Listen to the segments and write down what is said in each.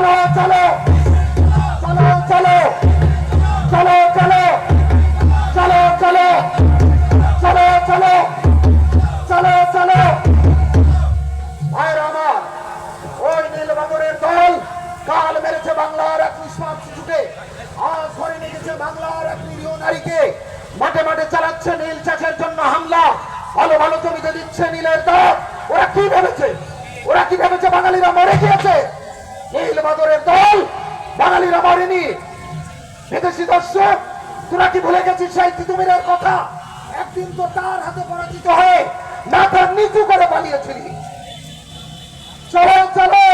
চলো চলো। চলো চলো। চলো চলো। চলো চলো। চলো চলো। চলো চলো। ভাইরা আমার ওই নীলবাদরের দল কাল মেরেছে বাংলার এক নিষ্পাপ শিশুকে। আজ ধরে নিয়ে বাংলার এক নিরীহ নারীকে। মাঠে মাঠে চালাচ্ছে নীল চাষের জন্য হামলা। ভালো ভালো জমিতে দিচ্ছে নীলের দাম ওরা কি ভেবেছে? ওরা কি ভেবেছে বাঙালিরা মরে গিয়েছে? নীলবাদরের দল, বাঙালিরা মরেনি। বিদেশি দর্শক, তোরা কি ভুলে গেছিস কথা? একদিন তো তার হাতে পরাজিত হয়ে তার নিচু করে পালিয়েছিলি। চলো চলো।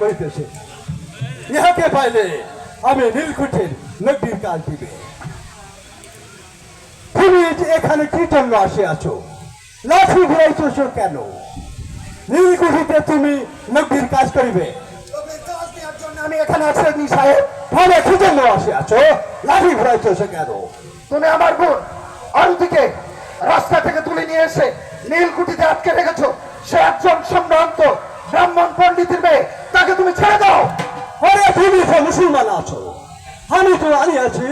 করিতেছে। ইহাকে পাইলে আমি নীলকুঠির নদীর কাজ দিবে। তুমি এখানে কি জন্য আসে আছো লাঠি ঘুরাইতেছ কেন? নীলকুঠিতে তুমি নদীর কাজ করিবে। আমি এখানে আসেনি সাহেব। ফলে কি জন্য আসে আছো লাঠি ঘুরাইতেছে কেন? তুমি আমার বোন আরতিকে রাস্তা থেকে তুলে নিয়ে এসে নীলকুঠিতে আটকে রেখেছো। সে একজন সম্ভ্রান্ত ব্রাহ্মণ পণ্ডিতের মেয়ে। তাকে তুমি ছেড়ে দাও। আরে তুমি তো মুসলমান আছো আমি তো আনিয়াছি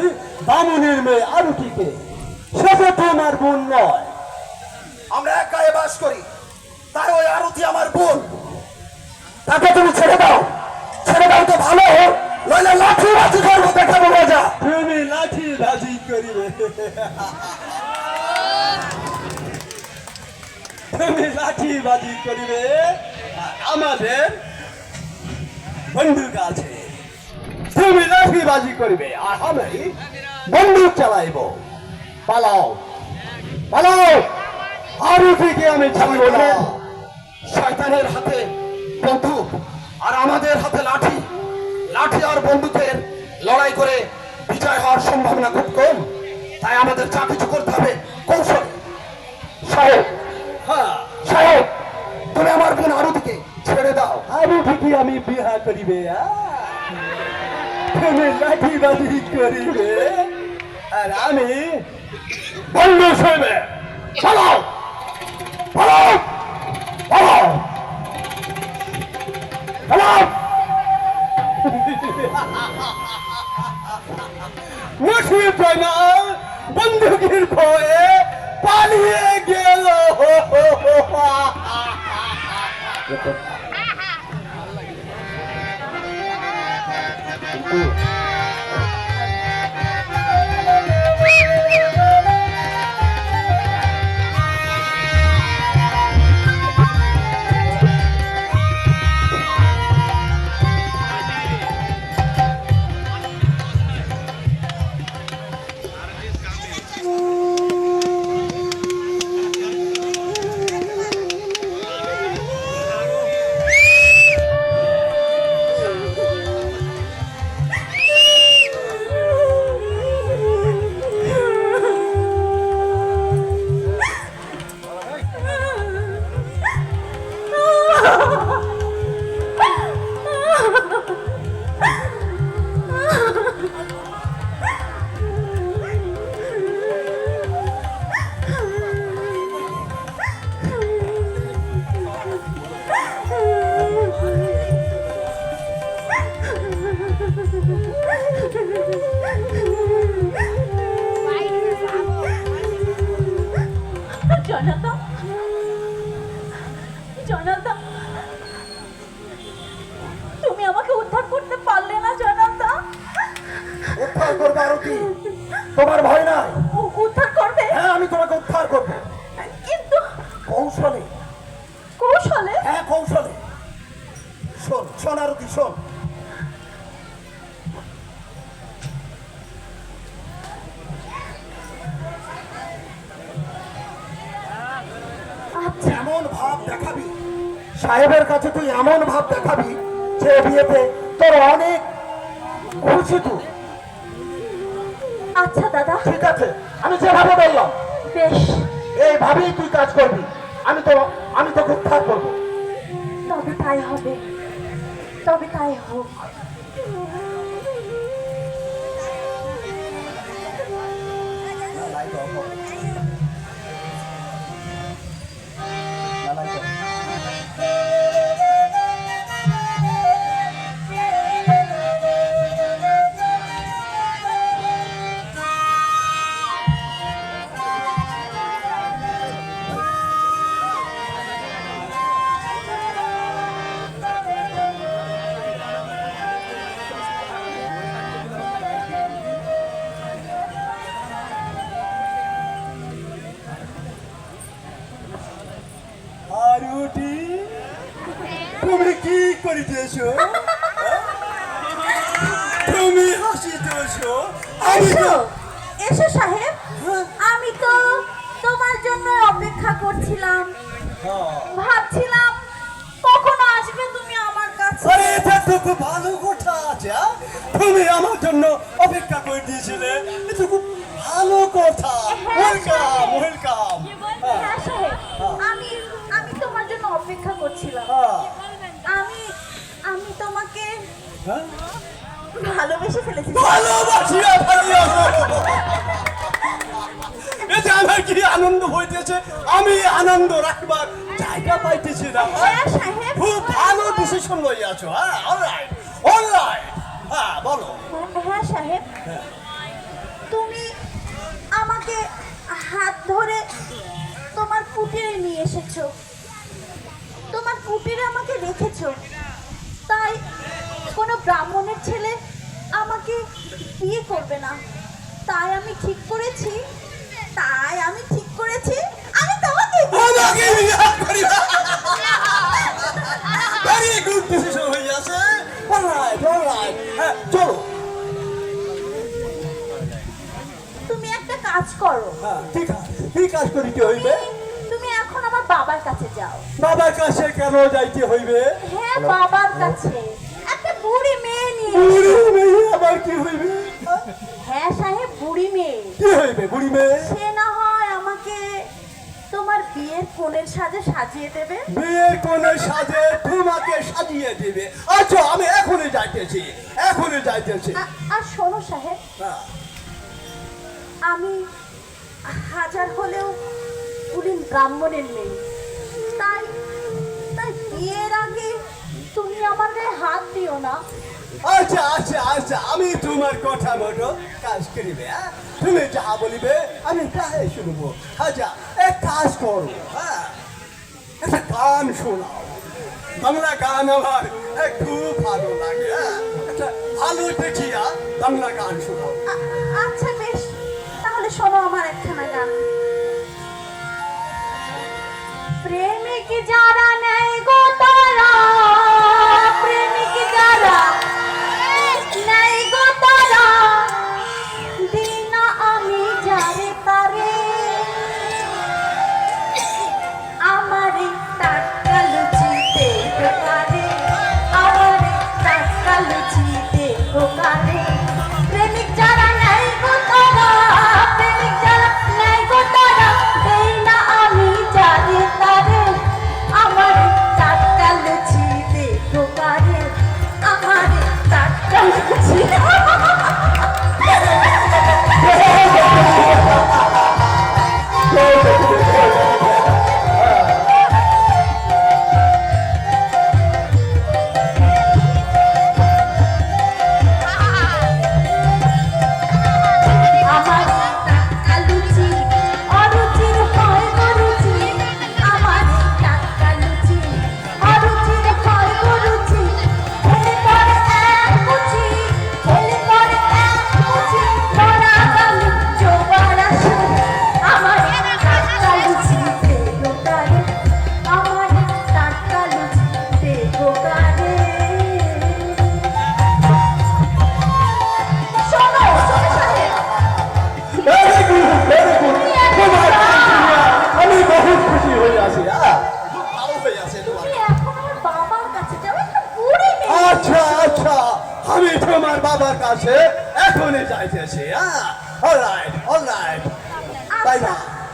বামুনের মেয়ে আরুটিকে সে তো তোমার বোন নয়। আমরা এক গায়ে বাস করি তাই ওই আরতি আমার বোন। তাকে তুমি ছেড়ে দাও। ছেড়ে দাও তো ভালো। নইলে লাঠি বাজি করব দেখাবো মজা তুমি লাঠি বাজি করিবে। তুমি লাঠি বাজি করিবে। আমাদের বন্দুক আছে তুমি লাঠি বাজি করিবে, আর আমি বন্দুক চালাইব। পালাও পালাও। আরও থেকে আমি ছাড়িব না। শয়তানের হাতে বন্দুক, আর আমাদের হাতে লাঠি। লাঠি আর বন্দুকের লড়াই করে বিজয় হওয়ার সম্ভাবনা খুব কম। তাই আমাদের যা আমি বিহা করিবে? তুমি লাঠি বাজি করিবে। আর আমি বন্দুক হইবে পালাও পালাও ভয়ে পালিয়ে গেল। জনতা জনতা তুমি আমাকে উদ্ধার করতে পারলে না জনতা উদ্ধার করবে আরতি। তোমার ভয় তোর অনেক খুশি তুই। আচ্ছা দাদা। ঠিক আছে আমি যেভাবে বললাম বেশ। এইভাবেই তুই কাজ করবি। আমি তো আমি তোকে থাক করব। তবে তাই হবে তবে তাই হোক। করিতেছ তুমি হাসিতেছ এসো এসো সাহেব আমি তো তোমার জন্য অপেক্ষা করছিলাম। হ্যাঁ। ভাবছিলাম কখন আসবে তুমি আমার কাছে? আরে এটা তো খুব ভালো কথা আছে আ? তুমি আমার জন্য অপেক্ষা করে দিয়েছিলে। এটা খুব ভালো কথা। ওয়েলকাম ওয়েলকাম হ্যাঁ। আমি আমি তোমার জন্য অপেক্ষা করছিলাম। হ্যাঁ। আমি আমি আমি তোমাকে হ্যাঁ? ভালোবেসে। ফেলেছি ভালোবাসিয়া ভালিয়াছো এতে আমার কি আনন্দ হইতেছে? আমি আনন্দ রাখবার জায়গা পাইতেছি না। হ্যাঁ খুব ভালো ডিসিশন লইয়াছো হ্যাঁ? অলরাইট অলরাইট হ্যাঁ বলো। হ্যাঁ সাহেব। তুমি আমাকে হাত ধরে তোমার কুটিরে নিয়ে এসেছ। তোমার কুটিরে আমাকে রেখেছো। কোনো ব্রাহ্মণের ছেলে আমাকে বিয়ে করবে না। তাই আমি ঠিক করেছি তাই আমি ঠিক করেছি আমি তোমাকে ভেরি গুড ডিসিশন হইয়াছে অলরাইট অলরাইট হ্যাঁ চলো। তুমি একটা কাজ করো। হ্যাঁ ঠিক আছে। কি কাজ করিতে হইবে? তুমি এখন আমার বাবার কাছে যাও। বাবার কাছে কেন যাইতে হইবে? হ্যাঁ বাবার কাছে। বুড়ি মেয়ে নিয়ে বুড়ি মেয়ে আবার কি হইবে? হ্যাঁ সাহেব বুড়ি মেয়ে। কি হইবে বুড়ি মেয়ে? সে না হয় আমাকে তোমার বিয়ের কোণের সাজে সাজিয়ে দেবে। বিয়ের কোন সাজে তোমাকে সাজিয়ে দিবে। আচ্ছা আমি এখনই যাইতেছি এখনই যাইতেছি। আর শোনো সাহেব। হ্যাঁ, আমি হাজার হলেও কুড়ি ব্রাহ্মণের মেয়ে। তাই তাই বিয়ের আগে তুমি আমার গায়ে হাত দিও না। আচ্ছা আচ্ছা আচ্ছা আমি তোমার কথা মতো কাজ করিবে হ্যাঁ? তুমি যাহা বলিবে আমি তাহাই শুনব। আচ্ছা এক কাজ করো হ্যাঁ? একটা গান শোনাও। বাংলা গান আমার খুব ভালো লাগে হ্যাঁ? একটা ভালো দেখিয়া বাংলা গান শোনাও। আচ্ছা বেশ। তাহলে শোনো আমার একখানা গান। প্রেমিক যারা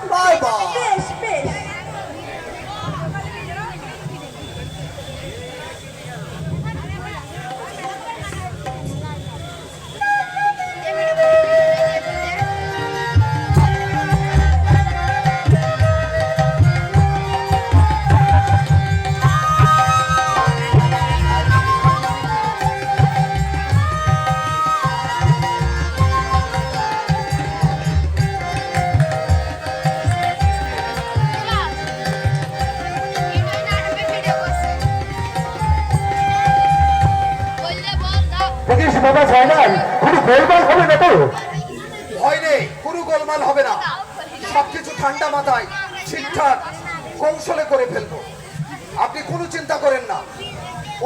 বাই বাই বাই বেশ বেশ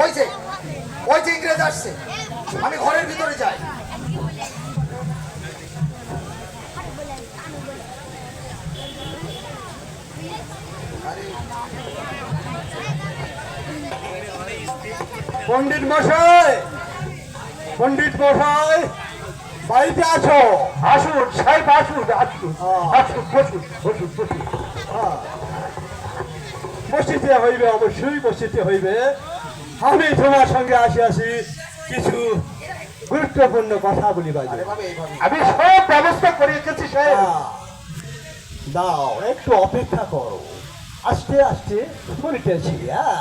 ওই যে ওই যে ইংরেজ আসছে। আমি ঘরের ভিতরে যাই। পণ্ডিত মশাই পণ্ডিত মশাই বাড়িতে আছো? আসুন সাহেব আসুন আসুন হ্যাঁ। আসুন বসুন বসুন বসুন। বসিতে হইবে অবশ্যই বসিতে হইবে। আমি তোমার সঙ্গে আসি আসি কিছু গুরুত্বপূর্ণ কথা বলি বাজে আমি সব ব্যবস্থা করে রেখেছি দাও একটু অপেক্ষা করো। আস্তে আস্তে বলিতেছি হ্যাঁ?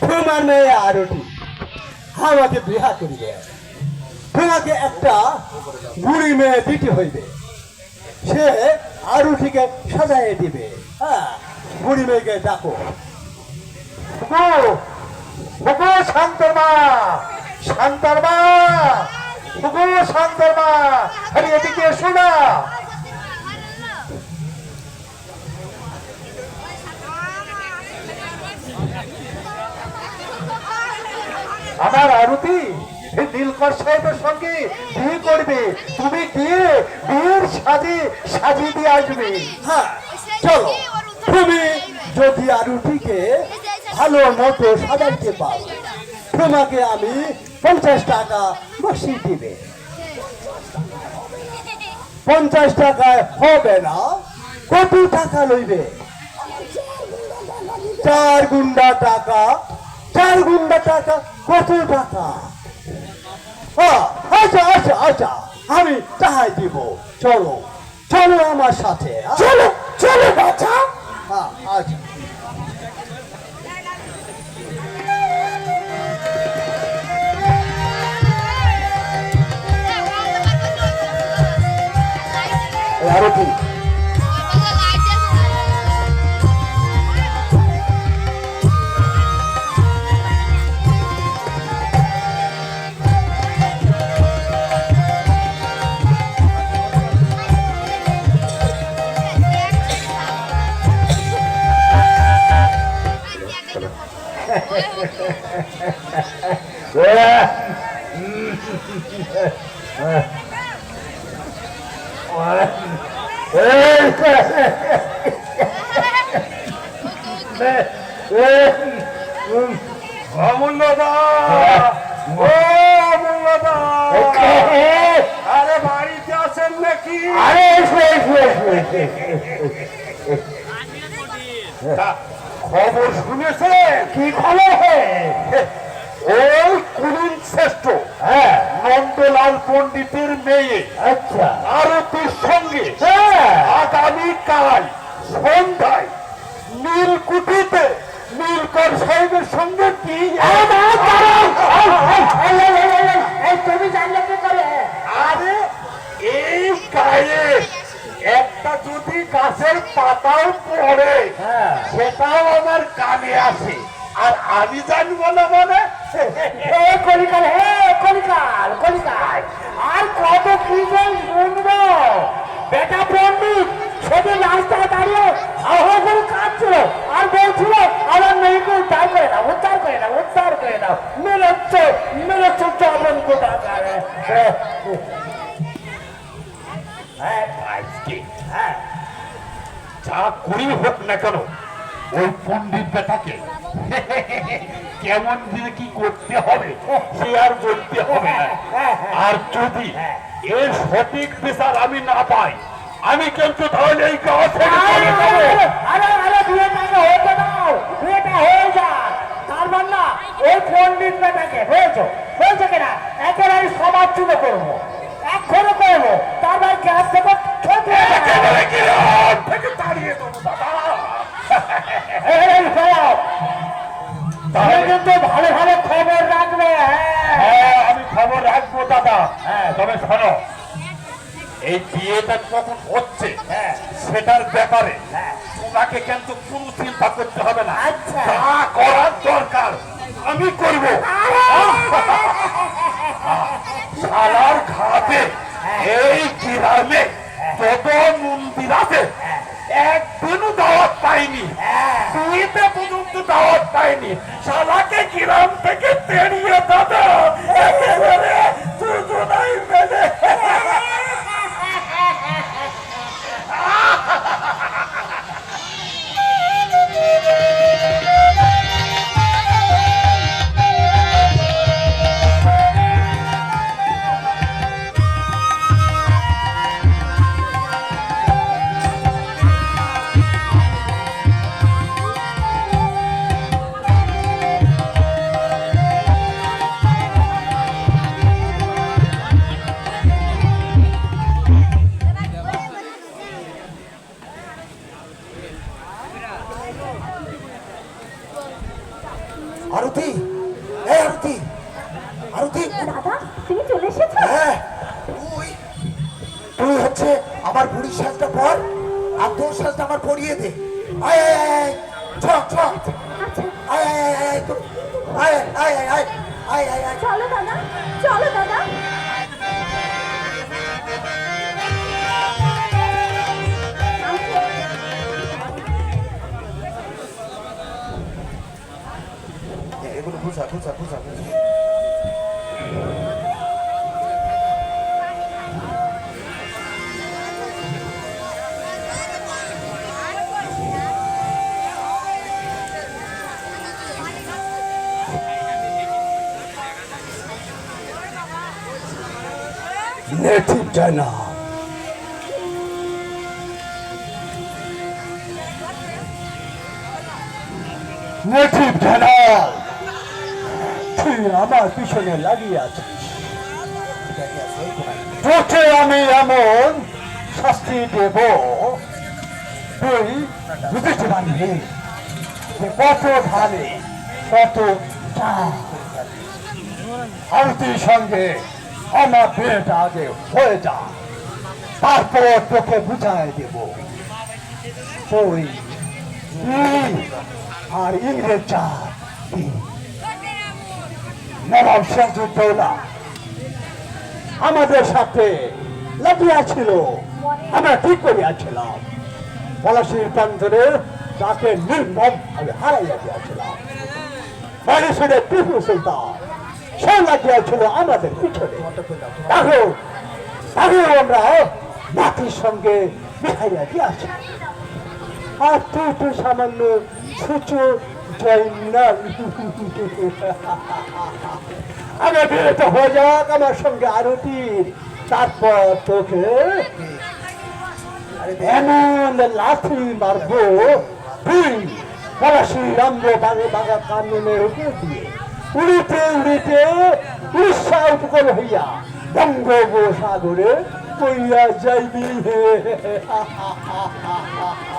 তোমার মেয়ে আরটি আমাকে বিহা করিবে। তোমাকে একটা বুড়ি মেয়ে দিতে হইবে। সে আরুটিকে সাজাইয়ে দিবে হ্যাঁ? বুড়ি মেয়েকে ডাকো। হুকু শান্তর মা শান্তর মা হুকু শান্তর মা আরে এদিকে এসো না। আমার আরতি এই নীলকর সাহেবের সঙ্গে বিয়ে করবে। তুমি গিয়ে বিয়ের সাজে সাজিয়ে দিয়ে আসবে। হ্যাঁ চলো। তুমি যদি আরুটিকে ভালো মতো সাজাইতে পারো। তোমাকে আমি পঞ্চাশ টাকা বসিয়ে দিবে। পঞ্চাশ টাকায় হবে না কত টাকা লইবে। চার গুন্ডা টাকা চার গুন্ডা টাকা কত টাকা। আহ, আচ্ছা আচ্ছা আচ্ছা আমি তাহাই দিব। চলো চলো আমার সাথে চলো চলো বাচ্চা হ্যাঁ আচ্ছা। আরতি অমূল্যদা ও অমূল্যদা আরে বাড়িতে আছেন নাকি আরে খবর শুনেছেন কি খবর ওই কুলিন শ্রেষ্ঠ হ্যাঁ নন্দলাল পণ্ডিতের মেয়ে। আচ্ছা। আরতির সঙ্গে হ্যাঁ। আগামী কাল সন্ধ্যায় নীলকুঠিতে নীলকর সাহেবের সঙ্গে কি? তুমি জানলে কি করে? আরে এই গায়ে একটা যদি গাছের পাতাও পড়ে হ্যাঁ। সেটাও আমার কানে আসে। আর আমি জানব না মানে? হে কলিকাল হে কলিকাল কলিকাল। আর কত কি যে শুনব? বেটা পণ্ডিত, সেদিন রাস্তায় দাঁড়িয়ে আহ করে কাঁদছিল। আর বলছিল, আমার মেয়েকে উদ্ধার করে দাও, উদ্ধার করে দাও, উদ্ধার করে দাও। মেরেছ মেরেছ চবন কোটা হ্যাঁ। যা করি হোক না কেন ওই পণ্ডিত বেটাকে। কেমন দিনে কি করতে হবে সে আর বলতে হবে না। আর যদি এর সঠিক বিচার আমি না পাই আমি কিন্তু তাহলে এই মানে না ওই পণ্ডিত বেটাকে হয়েছে হয়েছে কিনা একেবারে চুলো করব। এক্ষণে করব। তারপর গ্যাস থেকে তাড়িয়ে দেবো দাদা। তাহলে কিন্তু ভালো ভালো খবর রাখবে হ্যাঁ। হ্যাঁ আমি খবর রাখব দাদা। হ্যাঁ। তবে শোনো এই বিয়েটা কখন হচ্ছে সেটার ব্যাপারে তোমাকে কিন্তু কোনো চিন্তা করতে হবে না। আচ্ছা। যা করার দরকার আমি করব। শালার ঘাটে এই গ্রামে যত মন্দির আছে একদিনও দাওয়াত পাইনি। বিয়েতে পর্যন্ত দাওয়াত পাইনি। শালাকে গ্রাম থেকে তেড়িয়ে দাদা একেবারে দুজনাই মেলে। চায়না নেটিভ জেনারেল তুই আমার পিছনে লাগিয়ে আছিস। তোকে আমি এমন শাস্তি দেব তুই বুঝতে পারবি যে কত ধানে কত। আরতির সঙ্গে আমার বিয়েটা আগে হয়ে যা তারপর তোকে বুঝাই দেব। আর ইংরেজ নবাব সিরাজউদ্দৌলা আমাদের সাথে লাগিয়াছিল আমরা ঠিক করিয়াছিলাম। পলাশির প্রান্তরে তাকে নির্মম ভাবে হারাইয়া দিয়াছিলাম। মানুষের টিপু সুলতান সে লাগিয়াছিল আমাদের পিছনে দেখো দেখো আমরা মাটির সঙ্গে মিশাইয়া দিয়াছি আর তুই তো সামান্য জয়নাল আগে বিয়েটা হয়ে যাক আমার সঙ্গে আরতির। তারপর তোকে এমন লাথি মারবো, তুই পলাশি রামবো বাগে বাগা কানুনের উপর দিয়ে। উড়িতে উড়িতে উড়িষ্যা উপকূল হইয়া বঙ্গোপসাগরে কইয়া যাইবি হে দাদা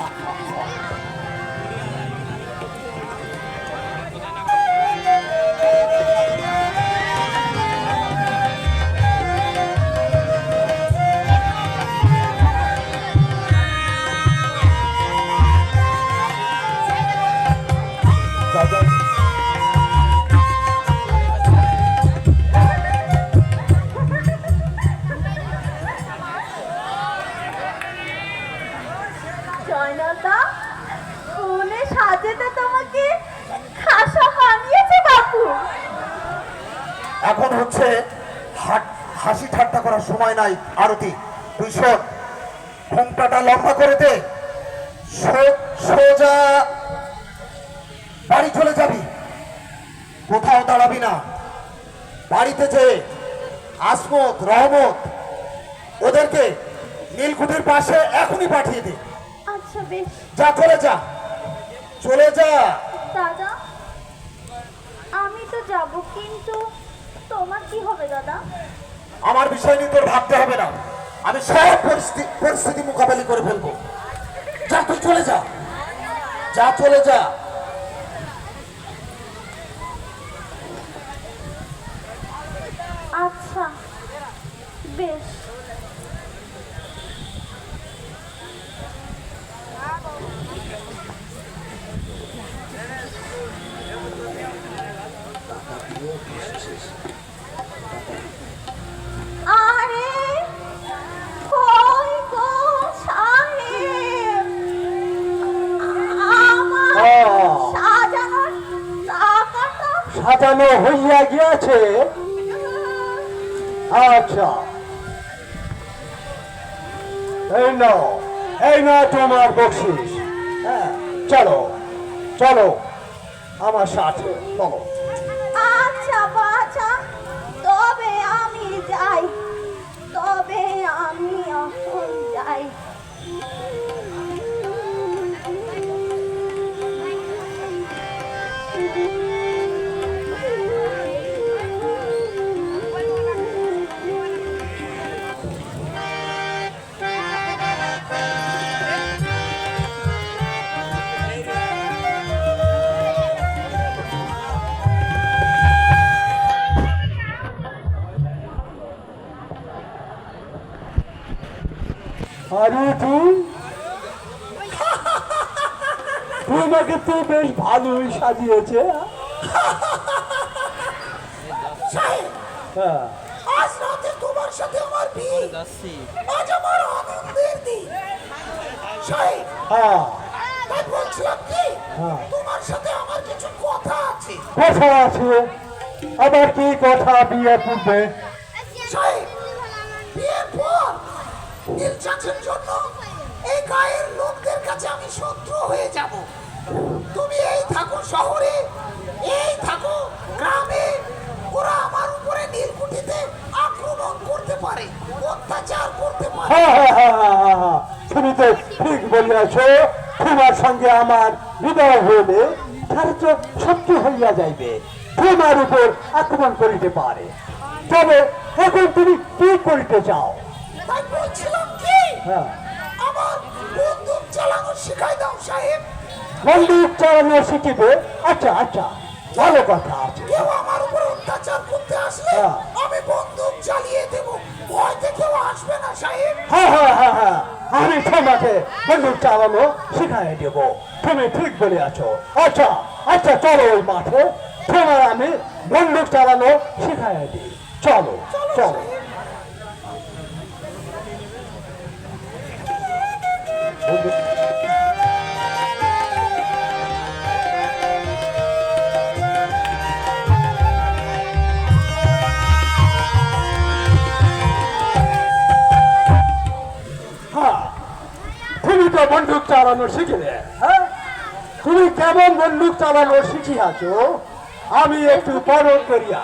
যা চলে যা আমার সাথে চলো আচ্ছা বাছা তবে আমি যাই তবে আমি আরে তুই তোমাকে তো বেশ ভালোই সাজিয়েছে। হ্যাঁ। আজ রাতে তোমার সাথে আমার বিয়ে। আজ আমার আনন্দের দিন। সাহেব হ্যাঁ। তাই বলছিলাম কি? হ্যাঁ। তোমার সাথে আমার কিছু কথা আছে। কথা আছে। আবার কি কথা বিয়ে পূর্বে সাহেব বিয়ের পর চাষের জন্য এই গায়ের লোকদের কাছে আমি শত্রু হয়ে যাব। তুমি এই থাকো শহরে, এই থাকো গ্রামে। ওরা আমার উপরে নীলকুঠিতে আক্রমণ করতে পারে, অত্যাচার করতে পারে। হ্যাঁ হ্যাঁ হ্যাঁ। তুমি তো ঠিক বলিয়াছ, তোমার সঙ্গে আমার বিবাহ হইলে তো সত্য হইয়া যাইবে, তোমার উপর আক্রমণ করিতে পারে। তবে এখন তুমি কি করিতে চাও? তাই বলছিলাম কি? হ্যাঁ। আমার বন্দুক চালানো শিখাই দাও সাহেব। বন্দুক চালানো শিখিবে? আচ্ছা আচ্ছা ভালো কথা আছে। কেউ আমার উপর অত্যাচার করতে আসলে হ্যাঁ। আমি বন্দুক চালিয়ে দেব। ভয়তে কেউ আসবে না সাহেব। হ্যাঁ হ্যাঁ হ্যাঁ হ্যাঁ। আমি তোমাকে বন্দুক চালানো শিখাই দেব। তুমি ঠিক বলে আছো আচ্ছা আচ্ছা চলো ওই মাঠে। তোমার আমি বন্দুক চালানো শিখাই দিই। চলো চলো বন্দুক- হ্যাঁ তুমি তো বন্দুক চালানো শিখিলে হ্যাঁ? তুমি কেমন বন্দুক চালানো শিখিয়াছো? আমি একটু পরখ করিয়া